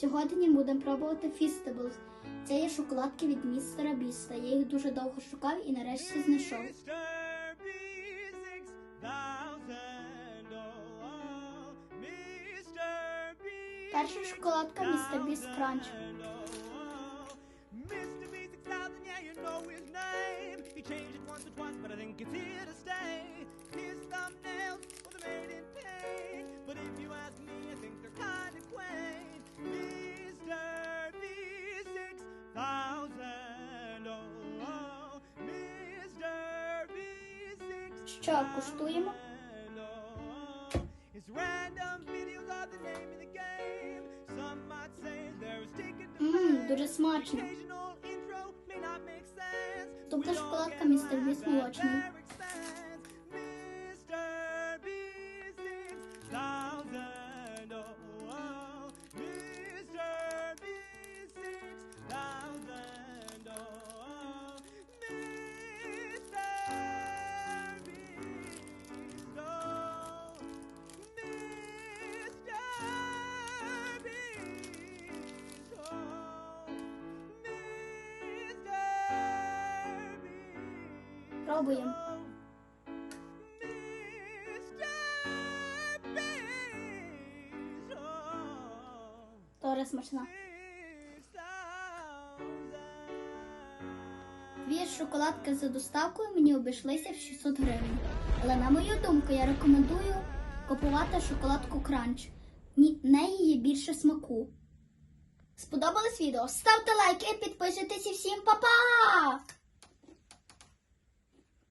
Сьогодні будемо пробувати Feastables. Це є шоколадки від містера Біста. Я їх дуже довго шукав і нарешті знайшов. Mr. B6000, Mr. B. Перша шоколадка містер Біст Кранч. He changed it once or twice, but I think it's here to stay. Ticket to Ммм, дуже смачно. Тобто шоколадка. Beast that молочний. Пробуємо. Тоже смачна. Дві шоколадки за доставкою мені обійшлися в 600 гривень. Але на мою думку, я рекомендую купувати шоколадку Кранч. Неї є більше смаку. Сподобалось відео? Ставте лайк і підписуйтесь і всім па-па!